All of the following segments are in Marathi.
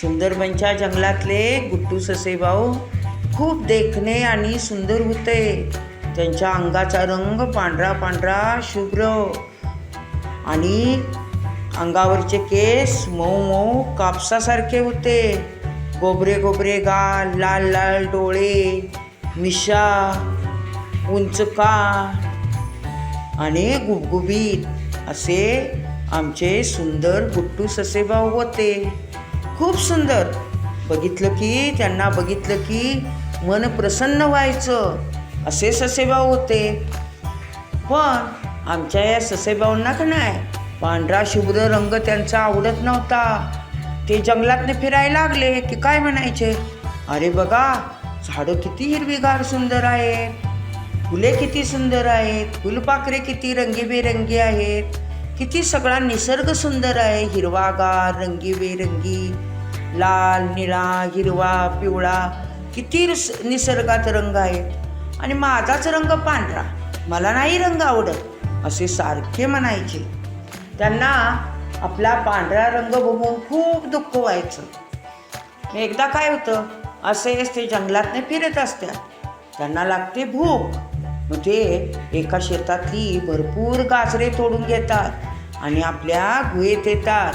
सुंदरबनच्या जंगलातले गुट्टू ससेभाऊ खूप देखणे आणि सुंदर होते. त्यांच्या अंगाचा रंग पांढरा पांढरा शुभ्र. आणि अंगावरचे केस मऊ मऊ कापसासारखे होते. गोबरे गोबरे गाल लाल लाल डोळे मिशा उंच कान आणि गुबगुबीत असे आमचे सुंदर गुट्टू ससेभाऊ होते. खूप सुंदर. बघितलं की त्यांना बघितलं की मन प्रसन्न व्हायचं. असे ससेभाऊ होते. पण आमच्या या ससेभाऊंना का नाही? पांढरा शुभ्र रंग त्यांचा आवडत नव्हता. ते जंगलातनं फिरायला लागले की काय म्हणायचे? अरे बघा झाडं किती हिरवीगार सुंदर आहेत. फुले किती सुंदर आहेत. फुलपाखरे किती रंगीबेरंगी आहेत. किती सगळा निसर्ग सुंदर आहे. हिरवागार रंगीबेरंगी लाल निळा हिरवा पिवळा. किती निसर्गात रंग आहेत. आणि माझाच रंग पांढरा. मला नाही रंग आवडत असे सारखे म्हणायचे. त्यांना आपला पांढरा रंग बघून खूप दुःख व्हायचं. एकदा काय होतं असेच ते जंगलातने फिरत असतात त्यांना लागते भूक. मग ते एका शेतातली भरपूर गाजरे तोडून घेतात आणि आपल्या गुहेत येतात.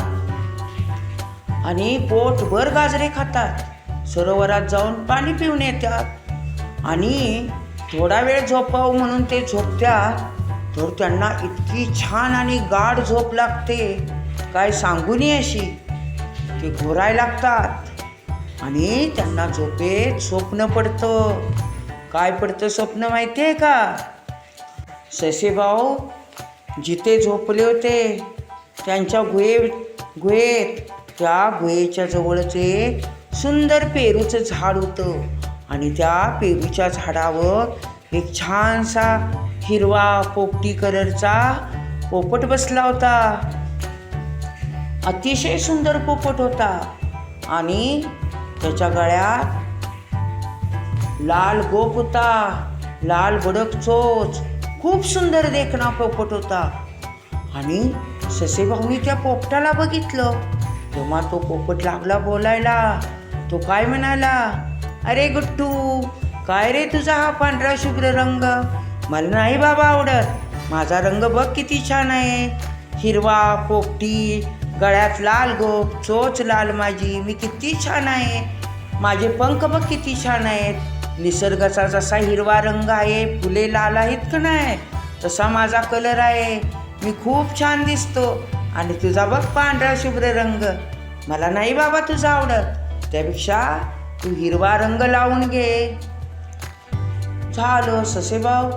आणि पोटभर गाजरे खातात. सरोवरात जाऊन पाणी पिऊन येतात. आणि थोडा वेळ झोपावं म्हणून ते झोपतात तर त्यांना इतकी छान आणि गाढ झोप लागते. काय सांगू नये अशी? ते घोराय लागतात. आणि त्यांना झोपेत स्वप्न पडतं. काय पडतं स्वप्न माहिती आहे का? ससेभाऊ जिथे झोपले होते त्यांच्या गुहे गुहेत त्या गुहेच्या जवळच एक सुंदर पेरूचं झाड होतं. आणि त्या पेरूच्या झाडावर एक छानसा हिरवा पोपटी कलरचा पोपट बसला होता. अतिशय सुंदर पोपट होता. आणि त्याच्या गळ्यात लाल गोप होता लाल बडक चोच खूप सुंदर देखणा पोपट होता. आणि ससेभाऊनी त्या पोपटाला बघितलं. तेव्हा तो पोपट लागला बोलायला. तो काय म्हणाला? अरे गुट्टू काय रे तुझा हा पांढरा शुभ्र रंग? मला नाही बाबा आवडत. माझा रंग बघ किती छान आहे. हिरवा पोपटी गळ्यात लाल गोप चोच लाल माझी. मी किती छान आहे. माझे पंख बघ किती छान आहेत. निसर्गाचा जसा हिरवा रंग आहे फुले लाल आहेत का नाही? तसा माझा कलर आहे. मी खूप छान दिसतो. आणि तुझा बघ पांढरा शुभ्र रंग. मला नाही बाबा तुझा आवडत. त्यापेक्षा तू हिरवा रंग लावून घे. झालं ससेभाऊ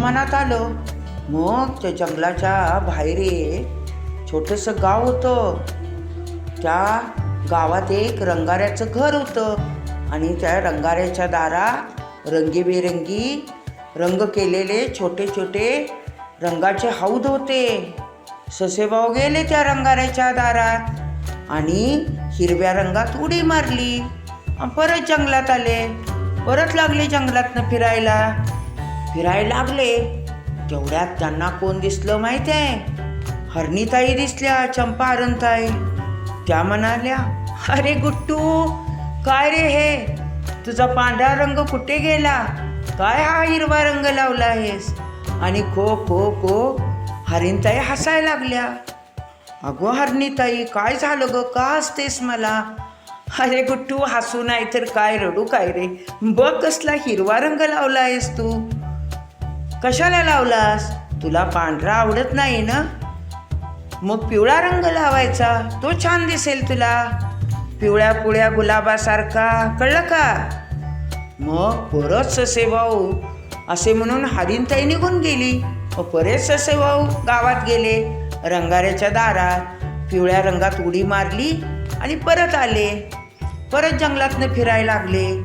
मनात आलं. मग त्या जंगलाच्या बाहेर एक छोटंसं गाव होतं. त्या गावात एक रंगाऱ्याचं घर होतं. आणि त्या रंगाऱ्याच्या दारात रंगीबेरंगी रंग केलेले छोटे छोटे रंगाचे हौद होते. ससेभाऊ गेले त्या रंगाऱ्याच्या दारात आणि हिरव्या रंगात उडी मारली. परत जंगलात आले. परत लागले जंगलातनं फिरायला. फिरायला लागले. तेवढ्यात त्यांना कोण दिसलं माहिती आहे हरणीताई दिसल्या चंपा हरणताई त्या म्हणाल्या अरे गुट्टू काय रे हे? तुझा पांढरा रंग कुठे गेला? काय हा हिरवा रंग लावला आहेस? आणि खो खो खो हरिणताई हसायला लागल्या. अगो हरणीताई काय झालं ग? का हसतेस मला? अरे गुट्टू हसू नाही तर काय? रडू काय रे? बघ कसला हिरवा रंग लावला आहेस तू. कशाला लावलास? तुला पांढरा आवडत नाही ना? मग पिवळा रंग लावायचा. तो छान दिसेल तुला. पिवळ्या पुळ्या गुलाबासारखा. कळलं का? मग परत ससेभाऊ असे म्हणून हरिणताई निघून गेली. व परत ससेभाऊ गावात गेले. रंगाऱ्याच्या दारात पिवळ्या रंगात उडी मारली आणि परत आले. परत जंगलातनं फिरायला लागले.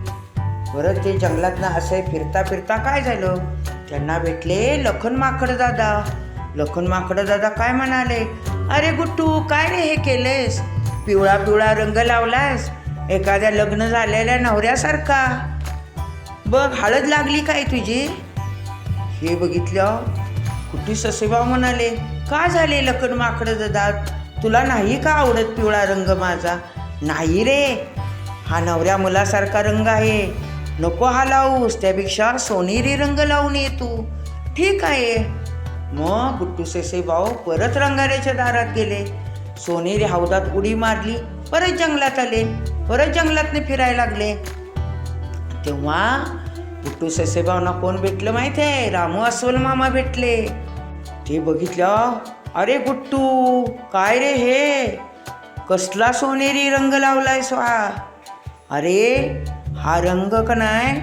परत ते जंगलातनं असे फिरता फिरता काय झालं? त्यांना भेटले लखन माकड दादा. लखन माकड दादा काय म्हणाले? अरे गुट्टू काय रे हे केलेस पिवळा पिवळा रंग लावलास एखाद्या लग्न झालेल्या नवऱ्यासारखा. बघ हळद लागली काय तुझी? हे बघितलं कुठे ससेबाव म्हणाले का झाले लखन माकड ददात? तुला नाही का आवडत पिवळा रंग माझा? नाही रे हा नवऱ्या मुलासारखा रंग आहे. नको हा लावूस त्यापेक्षा सोनेरी रंग लावून ये तू. ठीक आहे. मग गुट्टू सेसे भाऊ परत रंगाऱ्याच्या दारात गेले. सोनेरी हौदात उडी मारली परत जंगलात आले परत जंगलातने फिरायला लागले. तेव्हा गुट्टू ससेबावना कोण भेटलं माहीत आहे? रामू अस्वल मामा भेटले. ते बघितलं अरे गुट्टू काय रे हे? कसला सोनेरी रंग लावलाय स्वा. अरे हा रंग का नाही?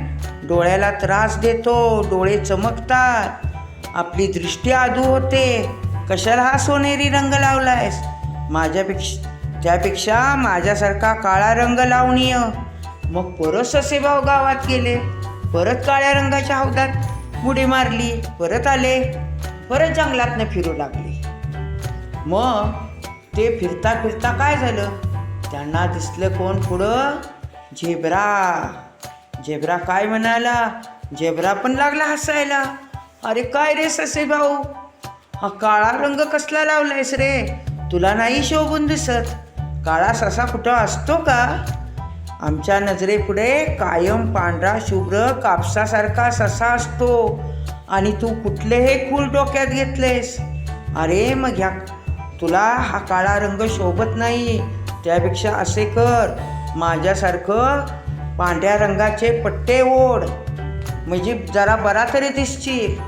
डोळ्याला त्रास देतो डोळे चमकतात. आपली दृष्टी आदू होते. कशाला हा सोनेरी रंग लावलायस? माझ्यापेक्षा त्यापेक्षा माझ्यासारखा काळा रंग लावणीय. मग परत ससेभाव गावात गेले. परत काळ्या रंगाच्या हौदात उडी मारली. परत आले. परत जंगलातनं फिरू लागले. मग ते फिरता फिरता काय झालं? त्यांना दिसलं कोण पुढं? झेब्रा. झेब्रा काय म्हणाला? झेब्रा पण लागला हसायला. अरे काय रे ससे भाऊ हा काळा रंग कसला लावलायस रे? तुला नाही शोभून दिसत. काळा ससा कुठं असतो का? आमच्या नजरेपुढे कायम पांढरा शुभ्र कापसासारखा ससा असतो. आणि तू कुठले हे फूल डोक्यात घेतलेस. अरे मग ह्या तुला हा काळा रंग शोभत नाही. त्यापेक्षा असे कर. माझ्यासारखं पांढऱ्या रंगाचे पट्टे ओढ. म्हणजे जरा बरा तरी दिसशील.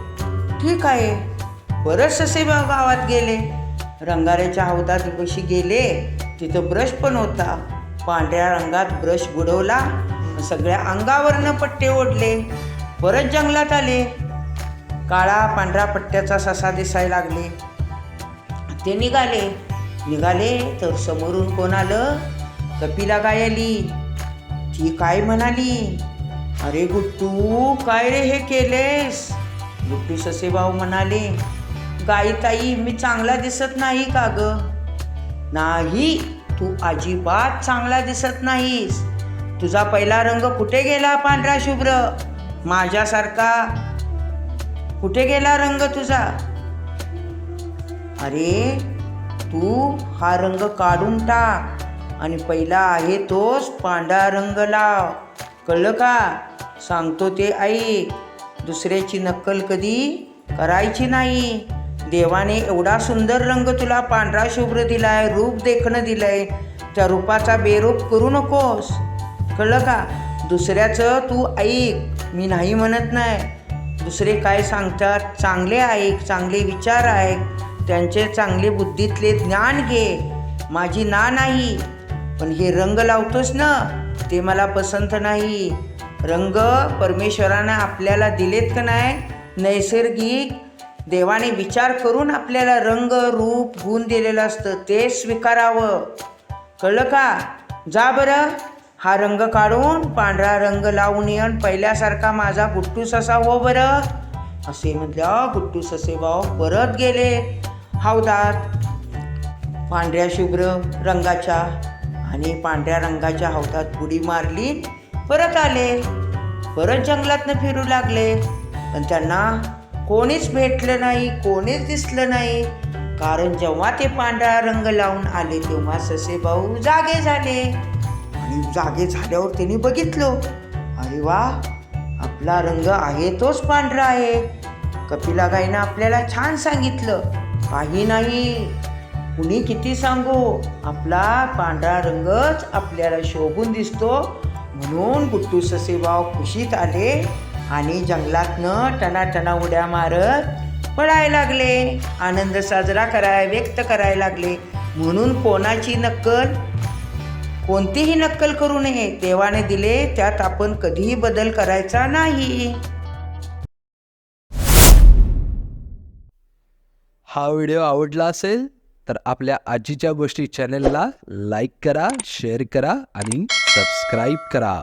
ठीक आहे. बरंच ससे गावात गेले. रंगाऱ्याच्या हौदात कशी गेले तिथं ब्रश पण होता. पांढऱ्या रंगात ब्रश बुडवला सगळ्या अंगावरनं पट्टे ओढले. परत जंगलात आले. काळा पांढरा पट्ट्याचा ससा दिसायला लागले. ते निघाले. निघाले तर समोरून कोण आलं? कपिला गाय आली? ती काय म्हणाली? अरे गुट्टू काय रे हे केलेस? गुट्टू ससेभाऊ म्हणाले. गाई ताई मी चांगला दिसत नाही का ग? नाही तू अजिबात चांगला दिसत नाहीस. तुझा पहिला रंग कुठे गेला पांढरा शुभ्र? माझ्यासारखा कुठे गेला रंग तुझा? अरे तू हा रंग काढून टाक. आणि पहिला आहे तोच पांढरा रंग लाव. कळलं का? सांगतो ते ऐक. दुसऱ्याची नक्कल कधी करायची नाही. देवाने एवढा सुंदर रंग तुला पांढरा शुभ्र दिलाय रूप देखणं दिलंय. त्या रूपाचा बेरूप करू नकोस. कळलं का? दुसऱ्याचं तू ऐक. मी नाही म्हणत नाही. दुसरे काय सांगतात? चांगले ऐक चांगले विचार ऐक. त्यांचे चांगले बुद्धीतले ज्ञान घे. माझी ना नाही. पण हे रंग लावतोस ना ते मला पसंत नाही. रंग परमेश्वरानं आपल्याला दिलेत का नाही? नैसर्गिक देवाने विचार करून आपल्याला रंग रूप गुण दिलेलं असतं ते स्वीकारावं. कळलं का? जा बरं. हा रंग काढून पांढरा रंग लावून येऊन पहिल्यासारखा माझा गुट्टू ससा हो बरं. असे म्हटलं गुट्टू ससे भाऊ परत गेले. हौदात पांढऱ्या शुभ्र रंगाच्या आणि पांढऱ्या रंगाच्या हौदात उडी मारली परत आले. परत जंगलातनं फिरू लागले. पण त्यांना कोणीच भेटलं नाही कोणीच दिसलं नाही. कारण जेव्हा ते पांढरा रंग लावून आले तेव्हा ससे भाऊ जागे झाले. आणि जागे झाल्यावर त्यांनी बघितलं अरे वा आपला रंग आहे तोच पांढरा आहे. कपिला गाईनं आपल्याला छान सांगितलं काही नाही कुणी किती सांगू आपला पांढरा रंगच आपल्याला शोभून दिसतो. म्हणून गुट्टू ससेबाव खुशीत आले. आणि जंगलातनं टनाटना उड्या मारत पळायला लागले. आनंद साजरा कराय व्यक्त करायला लागले. म्हणून कोणाची नक्कल? कोणतीही नक्कल करू नये. देवाने दिले त्यात आपण कधीही बदल करायचा नाही. हा व्हिडिओ आवडला असेल तर आपल्या आजीच्या गोष्टी चॅनलला लाईक करा शेअर करा आणि सबस्क्राईब करा.